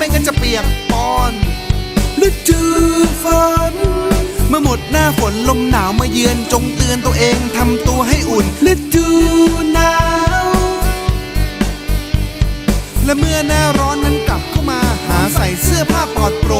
ไม่ก็จะเปียกปอนฤดูฝนเมื่อหมดหน้าฝนลมหนาวมาเยือนจงเตือนตัวเองทำตัวให้อุ่นฤดูหนาว และเมื่อหน้าร้อนนั้นกลับเข้ามาหาใส่เสื้อผ้าปลอดโปร่ง